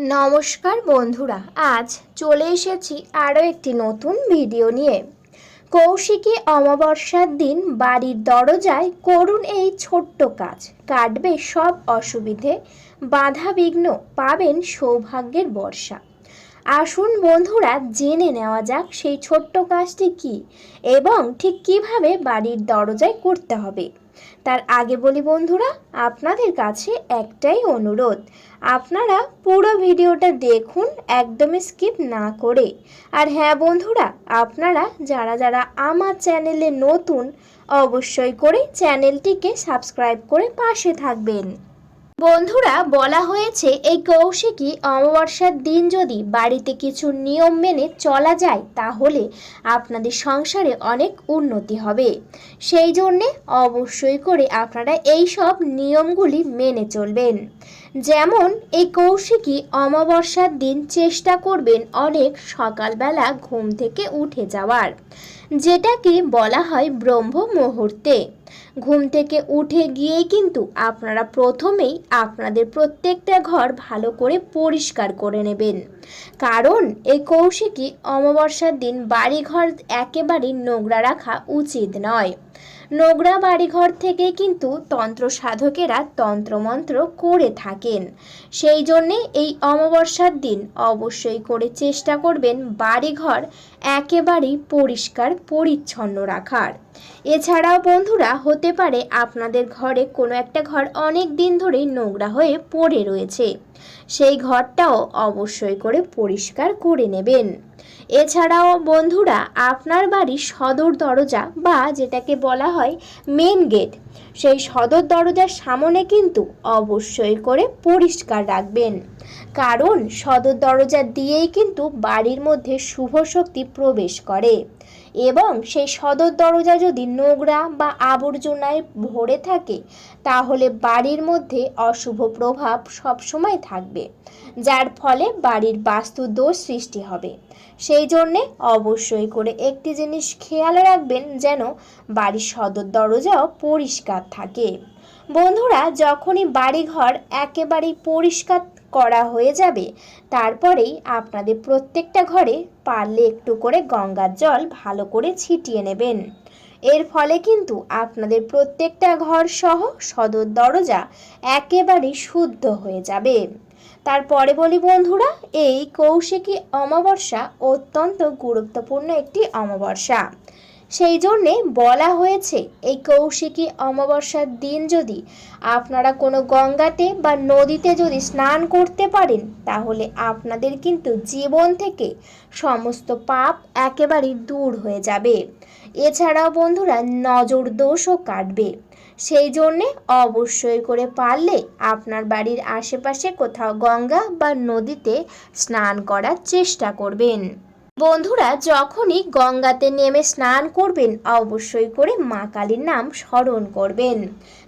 নমস্কার বন্ধুরা, আজ চলে এসেছি আরও একটি নতুন ভিডিও নিয়ে। কৌশিকী অমাবস্যার দিন বাড়ির দরজায় করুন এই ছোট্ট কাজ। কাটবে সব অসুবিধে বাধা বিঘ্ন পাবেন সৌভাগ্যের বর্ষা। আসুন বন্ধুরা, জেনে নেওয়া যাক সেই ছোট্ট কাজটি কি এবং ঠিক কীভাবে বাড়ির দরজায় করতে হবে। তার আগে বলি বন্ধুরা, আপনাদের কাছে একটাই অনুরোধ, আপনারা পুরো ভিডিওটা দেখুন, একদমই স্কিপ না করে। আর হ্যাঁ বন্ধুরা, আপনারা যারা যারা আমার চ্যানেলে নতুন, অবশ্যই করে চ্যানেলটিকে সাবস্ক্রাইব করে পাশে থাকবেন। বন্ধুরা, বলা হয়েছে এই কৌশিকী অমাবস্যার দিন যদি বাড়িতে কিছু নিয়ম মেনে চলা যায়, তাহলে আপনাদের সংসারে অনেক উন্নতি হবে। সেই জন্যে অবশ্যই করে আপনারা এই সব নিয়মগুলি মেনে চলবেন। যেমন, এই কৌশিকী অমাবস্যার দিন চেষ্টা করবেন অনেক সকালবেলা ঘুম থেকে উঠে যাওয়ার, যেটাকে বলা হয় ব্রহ্ম মুহূর্তে। ঘুম থেকে উঠে গিয়ে কিন্তু আপনারা প্রথমেই আপনাদের প্রত্যেকটা ঘর ভালো করে পরিষ্কার করে নেবেন। কারণ, এই কৌশিকী অমাবস্যার দিন বাড়িঘর একেবারেই নোংরা রাখা উচিত নয়। নোংরা বাড়িঘর থেকে কিন্তু তন্ত্র সাধকেরা তন্ত্রমন্ত্র করে থাকেন। সেই জন্যে এই অমাবস্যার দিন অবশ্যই করে চেষ্টা করবেন বাড়িঘর একেবারেই পরিষ্কার, পরিচ্ছন্ন রাখার। এছাড়াও বন্ধুরা, হতে পারে আপনাদের ঘরে কোনো একটা ঘর অনেক দিন ধরেই নোংরা হয়ে পড়ে রয়েছে। সেই ঘরটাও অবশ্যই করে পরিষ্কার করে নেবেন। এছাড়াও বন্ধুরা, আপনার বাড়ির সদর দরজা বা যেটাকে বলা হয় মেন গেট সেই সদর দরজার সামনে কিন্তু অবশ্যই করে পরিষ্কার রাখবেন। কারণ সদর দরজা দিয়েই কিন্তু বাড়ির মধ্যে শুভ শক্তি প্রবেশ করে। এবং সেই সদর দরজা যদি নোংরা বা আবর্জনায় ভরে থাকে, তাহলে বাড়ির মধ্যে অশুভ প্রভাব সবসময় থাকবে, যার ফলে বাড়ির বাস্তু দোষ সৃষ্টি হবে। সেই জন্যে অবশ্যই করে একটি জিনিস খেয়াল রাখবেন যেন বাড়ির সদর দরজাও পরিষ্কার থাকে। বন্ধুরা, যখনই বাড়িঘর একেবারেই পরিষ্কার করা হয়ে যাবে। তারপরেই আপনাদের প্রত্যেকটা ঘরে পারলে একটু করে গঙ্গার জল ভালো করে ছিটিয়ে নেবেন। এর ফলে কিন্তু আপনাদের প্রত্যেকটা ঘর সহ সদর দরজা একেবারেই শুদ্ধ হয়ে যাবে। তারপরে বলি বন্ধুরা, এই কৌশিকী অমাবস্যা অত্যন্ত গুরুত্বপূর্ণ একটি অমাবস্যা। সেই জন্যে বলা হয়েছে, এই কৌশিকী অমাবস্যার দিন যদি আপনারা কোনো গঙ্গাতে বা নদীতে যদি স্নান করতে পারেন, তাহলে আপনাদের কিন্তু জীবন থেকে সমস্ত পাপ একেবারেই দূর হয়ে যাবে। এছাড়াও বন্ধুরা, নজর দোষও কাটবে। সেই জন্যে অবশ্যই করে পারলে আপনার বাড়ির আশেপাশে কোথাও গঙ্গা বা নদীতে স্নান করার চেষ্টা করবেন। বন্ধুরা যখনই গঙ্গাতে নেমে স্নান করবেন, অবশ্যই করে মা কালীর নাম স্মরণ করবেন।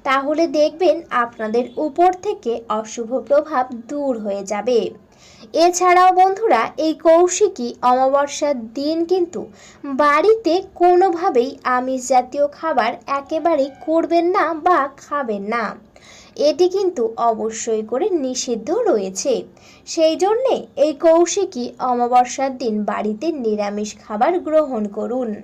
তাহলে দেখবেন আপনাদের উপর থেকে অশুভ প্রভাব দূর হয়ে যাবে। এছাড়াও বন্ধুরা, এই কৌশিকী অমাবস্যার দিন কিন্তু বাড়িতে কোনোভাবেই আমিষ জাতীয় খাবার একেবারেই করবেন না বা খাবেন না। এটি কিন্তু অবশ্যই করে নিষিদ্ধ রয়েছে। সেই জন্যে এই কৌশিকী অমাবস্যার দিন বাড়িতে নিরামিষ খাবার গ্রহণ করুন।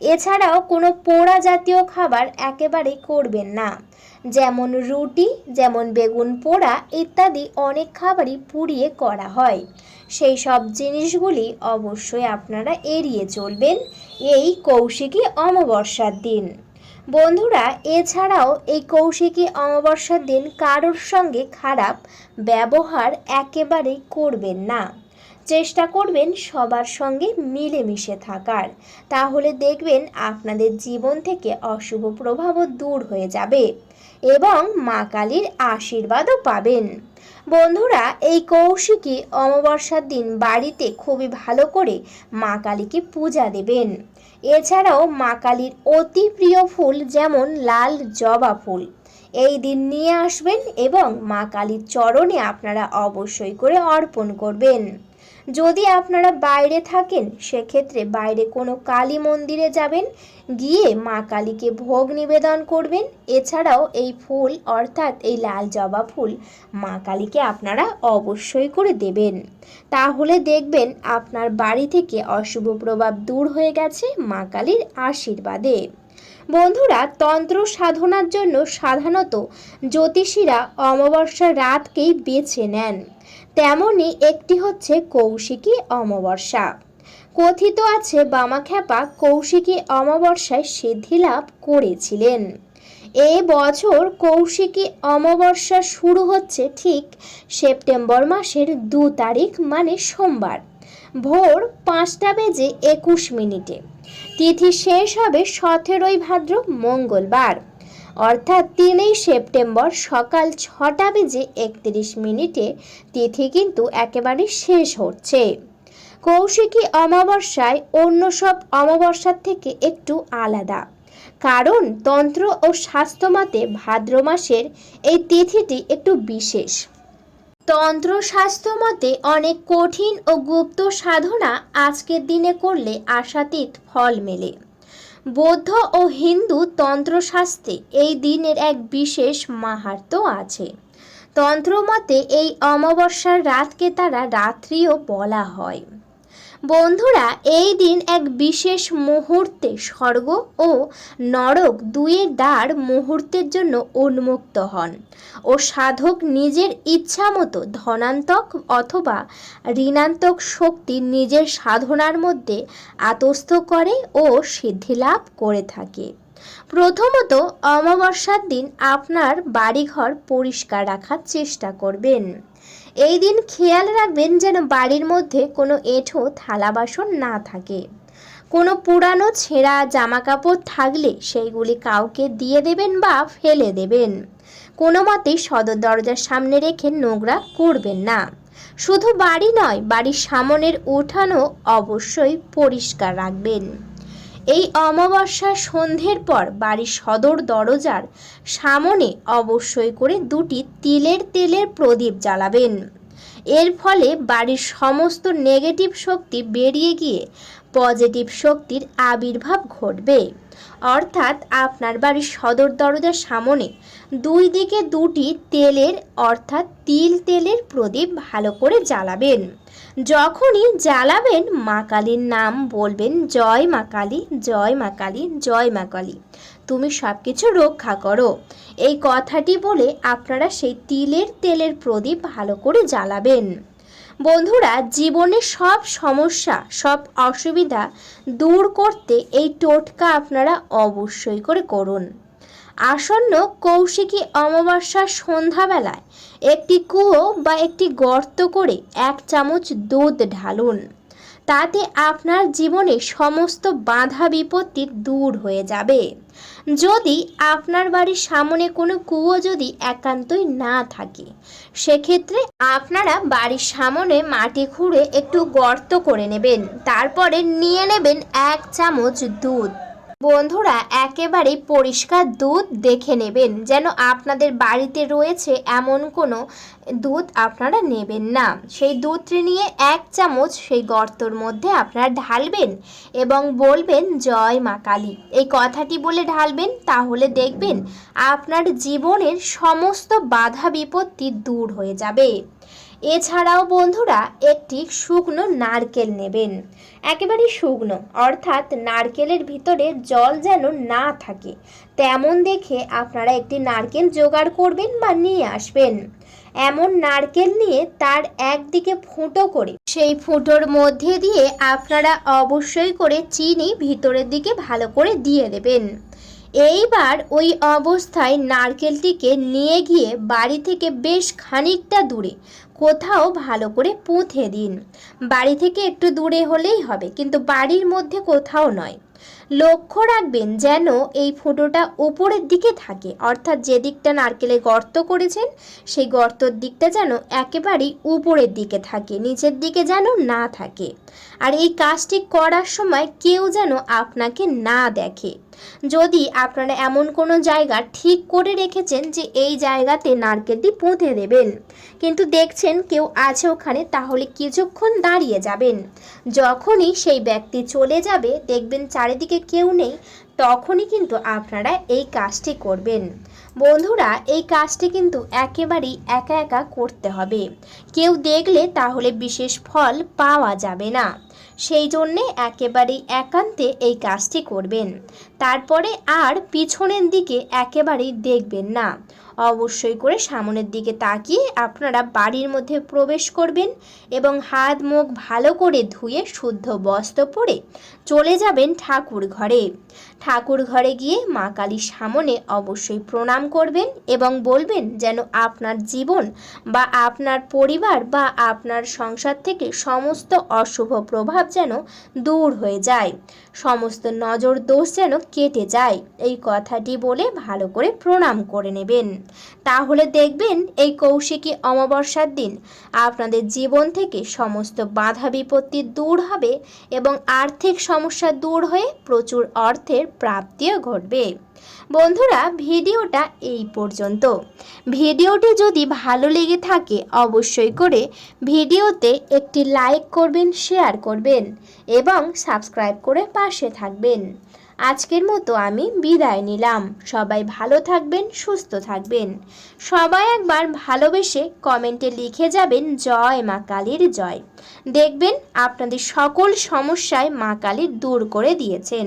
এছাড়াও কোনো পোড়া জাতীয় খাবার একেবারেই করবেন না। যেমন রুটি, যেমন বেগুন পোড়া ইত্যাদি অনেক খাবারই পুড়িয়ে করা হয়। সেই সব জিনিসগুলি অবশ্যই আপনারা এড়িয়ে চলবেন এই কৌশিকী অমাবস্যার দিন। বন্ধুরা, এছাড়াও এই কৌশিকী অমাবস্যার দিন কারোর সঙ্গে খারাপ ব্যবহার একেবারেই করবেন না। চেষ্টা করবেন সবার সঙ্গে মিলেমিশে থাকার। তাহলে দেখবেন আপনাদের জীবন থেকে অশুভ প্রভাবও দূর হয়ে যাবে এবং মা কালীর আশীর্বাদও পাবেন। বন্ধুরা, এই কৌশিকী অমাবস্যার দিন বাড়িতে খুবই ভালো করে মা কালীকে পূজা দেবেন। এছাড়াও মা কালীর অতি প্রিয় ফুল যেমন লাল জবা ফুল। এই দিন নিয়ে আসবেন এবং মা কালীর চরণে আপনারা অবশ্যই করে অর্পণ করবেন। যদি আপনারা বাইরে থাকেন, সেক্ষেত্রে বাইরে কোনো কালী মন্দিরে যাবেন, গিয়ে মা কালীকে ভোগ নিবেদন করবেন। এছাড়াও এই ফুল, অর্থাৎ এই লাল জবা ফুল, মা কালীকে আপনারা অবশ্যই করে দেবেন। তাহলে দেখবেন আপনার বাড়ি থেকে অশুভ প্রভাব দূর হয়ে গেছে মা কালীর আশীর্বাদে। বন্ধুরা, তন্ত্র সাধনার জন্য সাধারণত জ্যোতিষীরা অমাবস্যার রাতকেই বেছে নেন। তেমনই একটি হচ্ছে কৌশিকী অমাবস্যা। কথিত আছে, বামাখ্যাপা কৌশিকী অমাবস্যায় সিদ্ধিলাভ করেছিলেন। এ বছর কৌশিকী অমাবস্যা শুরু হচ্ছে ঠিক সেপ্টেম্বর মাসের দু তারিখ মানে সোমবার। ভোর পাঁচটা বেজে একুশ মিনিটে। তিথি শেষ হবে সতেরোই ভাদ্র মঙ্গলবার। অর্থাৎ তিনই সেপ্টেম্বর সকাল ছটা বেজে একত্রিশ মিনিটে তিথি কিন্তু একেবারে শেষ হচ্ছে। কৌশিকী অমাবস্যায় অন্য সব অমাবস্যার থেকে একটু আলাদা। কারণ তন্ত্র ও স্বাস্থ্যমতে ভাদ্র মাসের এই তিথিটি একটু বিশেষ। তন্ত্র স্বাস্থ্য মতে অনেক কঠিন ও গুপ্ত সাধনা আজকের দিনে করলে আশাতীত ফল মেলে। বৌদ্ধ ও হিন্দু তন্ত্রশাস্ত্রে এই দিনের এক বিশেষ মাহাত্ম আছে। তন্ত্রমতে এই অমাবস্যার রাতকে তারা রাত্রিও বলা হয়। বন্ধুরা, এই দিন এক বিশেষ মুহূর্তে স্বর্গ ও নরক দুয়ের দ্বার মুহূর্তের জন্য উন্মুক্ত হন ও সাধক নিজের ইচ্ছা মতো ধনান্তক অথবা ঋণান্তক শক্তি নিজের সাধনার মধ্যে আতস্থ করে ও সিদ্ধিলাভ করে থাকে। প্রথমত অমাবস্যার দিন আপনার বাড়িঘর পরিষ্কার রাখার চেষ্টা করবেন। এই দিন খেয়াল রাখবেন যেন বাড়ির মধ্যে কোনো এঁঠো, থালা বাসন না থাকে। কোনো পুরানো ছেঁড়া জামা কাপড় থাকলে সেইগুলি কাউকে দিয়ে দেবেন বা ফেলে দেবেন। কোনো মতেই সদর দরজার সামনে রেখে নোংরা করবেন না। শুধু বাড়ি নয়, বাড়ির সামনের উঠানও অবশ্যই পরিষ্কার রাখবেন। এই অমাবস্যার সন্ধ্যের পর বাড়ির সদর দরজার সামনে অবশ্যই করে দুটি তিলের তেলের প্রদীপ জ্বালাবেন। এর ফলে বাড়ির সমস্ত নেগেটিভ শক্তি বেরিয়ে গিয়ে পজিটিভ শক্তির আবির্ভাব ঘটবে। অর্থাৎ আপনার বাড়ির সদর দরজার সামনে দুই দিকে দুটি তেলের, অর্থাৎ তিল তেলের প্রদীপ ভালো করে জ্বালাবেন। যখনই জ্বালাবেন, মা কালীর নাম বলবেন, জয় মা কালী, জয় মা কালী, জয় মা কালী। তুমি সব কিছু রক্ষা করো। এই কথাটি বলে আপনারা সেই তিলের তেলের প্রদীপ ভালো করে জ্বালাবেন। বন্ধুরা, জীবনে সব সমস্যা, সব অসুবিধা দূর করতে এই টোটকা আপনারা অবশ্যই করে করুন। আসন্ন কৌশিকী অমাবস্যার সন্ধ্যাবেলায় একটি কুয়ো বা একটি গর্ত করে এক চামচ দুধ ঢালুন। তাতে আপনার জীবনে সমস্ত বাধা বিপত্তি দূর হয়ে যাবে। যদি আপনার বাড়ির সামনে কোনো কুয়ো যদি একান্তই না থাকে, সেক্ষেত্রে আপনারা বাড়ির সামনে মাটি খুঁড়ে একটু গর্ত করে নেবেন, তারপরে নিয়ে নেবেন এক চামচ দুধ। বন্ধুরা একেবারে পরিষ্কার দুধ দেখে নেবেন যেন আপনাদের বাড়িতে রয়েছে এমন কোনো দুধ আপনারা নেবেন না। সেই দুধটি নিয়ে এক চামচ সেই গর্তর মধ্যে আপনারা ঢালবেন এবং বলবেন, জয় মা কালী। এই কথাটি বলে ঢালবেন, তাহলে দেখবেন আপনার জীবনের সমস্ত বাধা বিপত্তি দূর হয়ে যাবে। এছাড়াও বন্ধুরা একটি শুকনো নারকেল নেবেন। একেবারে শুকনো, অর্থাৎ নারকেলের ভিতরে জল যেন না থাকে। তেমন দেখে আপনারা একটি নারকেল জোগাড় করবেন বা নিয়ে আসবেন। এমন নারকেল নিয়ে তার একদিকে ফুটো করে, সেই ফুটোর মধ্যে দিয়ে আপনারা অবশ্যই করে চিনি ভিতরের দিকে ভালো করে দিয়ে দেবেন। এইবার ওই অবস্থায় নারকেলটিকে নিয়ে গিয়ে বাড়ি থেকে বেশ খানিকটা দূরে কোথাও ভালো করে পুঁথে দিন। বাড়ি থেকে একটু দূরে হলেই হবে, কিন্তু বাড়ির মধ্যে কোথাও নয়। লক্ষ্য রাখবেন যেন এই ফুটোটা উপরের দিকে থাকে। অর্থাৎ যে দিকটা নারকেলে গর্ত করেছেন, সেই গর্তর দিকটা যেন একেবারেই উপরের দিকে থাকে, নিচের দিকে যেন না থাকে। আর এই কাজটি করার সময় কেউ যেন আপনাকে না দেখে। যদি আপনারা এমন কোনো জায়গা ঠিক করে রেখেছেন যে এই জায়গাতে নারকেলটি পুঁতে দেবেন, কিন্তু দেখছেন কেউ আছে ওখানে, তাহলে কিছুক্ষণ দাঁড়িয়ে যাবেন। যখনই সেই ব্যক্তি চলে যাবে, দেখবেন চারিদিকে কেউ নেই, তখনই কিন্তু আপনারা এই কাজটি করবেন। বন্ধুরা, এই কাজটি কিন্তু একেবারেই একা একা করতে হবে। কেউ দেখলে তাহলে বিশেষ ফল পাওয়া যাবে না। সেই জন্যে একেবারেই একান্তে এই কাজটি করবেন। তারপরে আর পিছনের দিকে একেবারেই দেখবেন না। অবশ্যই করে সামনের দিকে তাকিয়ে আপনারা বাড়ির মধ্যে প্রবেশ করবেন এবং হাত মুখ ভালো করে ধুয়ে শুদ্ধ বস্ত্র পরে চলে যাবেন ঠাকুর ঘরে। ঠাকুর ঘরে গিয়ে মা কালীর সামনে অবশ্যই প্রণাম করবেন এবং বলবেন যেন আপনার জীবন বা আপনার পরিবার বা আপনার সংসার থেকে সমস্ত অশুভ প্রভাব যেন দূর হয়ে যায়। সমস্ত নজর দোষ যেন কেটে যায়। এই কথাটি বলে ভালো করে প্রণাম করে নেবেন। তাহলে দেখবেন এই কৌশিকী অমাবস্যার দিন আপনাদের জীবন থেকে সমস্ত বাধা বিপত্তি দূর হবে এবং আর্থিক সমস্যা দূর হয়ে প্রচুর অর্থের প্রাপ্তিও ঘটবে। বন্ধুরা, ভিডিওটা এই পর্যন্ত। ভিডিওটি যদি ভালো লেগে থাকে, অবশ্যই করে ভিডিওতে একটি লাইক করবেন, শেয়ার করবেন এবং সাবস্ক্রাইব করে পাশে থাকবেন। আজকের মতো আমি বিদায় নিলাম। সবাই ভালো থাকবেন, সুস্থ থাকবেন। সবাই একবার ভালোবেসে কমেন্টে লিখে যাবেন, জয় মা কালীর জয়। দেখবেন আপনাদের সকল সমস্যায় মা কালী দূর করে দিয়েছেন।